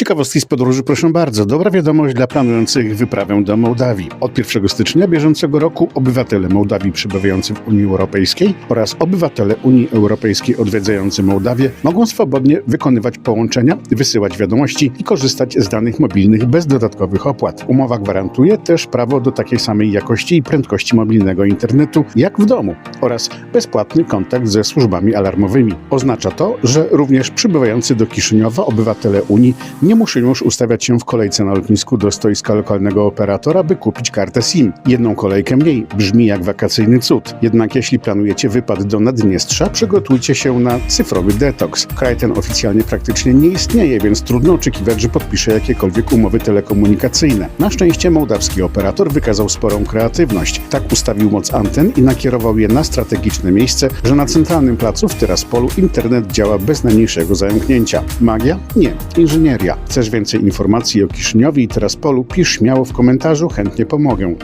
Ciekawostki z podróży, proszę bardzo. Dobra wiadomość dla planujących wyprawę do Mołdawii. Od 1 stycznia bieżącego roku obywatele Mołdawii przebywający w Unii Europejskiej oraz obywatele Unii Europejskiej odwiedzający Mołdawię mogą swobodnie wykonywać połączenia, wysyłać wiadomości i korzystać z danych mobilnych bez dodatkowych opłat. Umowa gwarantuje też prawo do takiej samej jakości i prędkości mobilnego internetu jak w domu oraz bezpłatny kontakt ze służbami alarmowymi. Oznacza to, że również przybywający do Kiszyniowa obywatele Unii nie muszą już ustawiać się w kolejce na lotnisku do stoiska lokalnego operatora, by kupić kartę SIM. Jedną kolejkę mniej brzmi jak wakacyjny cud. Jednak jeśli planujecie wypad do Naddniestrza, przygotujcie się na cyfrowy detoks. Kraj ten oficjalnie praktycznie nie istnieje, więc trudno oczekiwać, że podpisze jakiekolwiek umowy telekomunikacyjne. Na szczęście mołdawski operator wykazał sporą kreatywność. Tak ustawił moc anten i nakierował je na strategiczne miejsce, że na centralnym placu w Tyraspolu internet działa bez najmniejszego zająknięcia. Magia? Nie. Inżynieria. Chcesz więcej informacji o Kiszyniowie i Tyraspolu? Pisz śmiało w komentarzu, chętnie pomogę.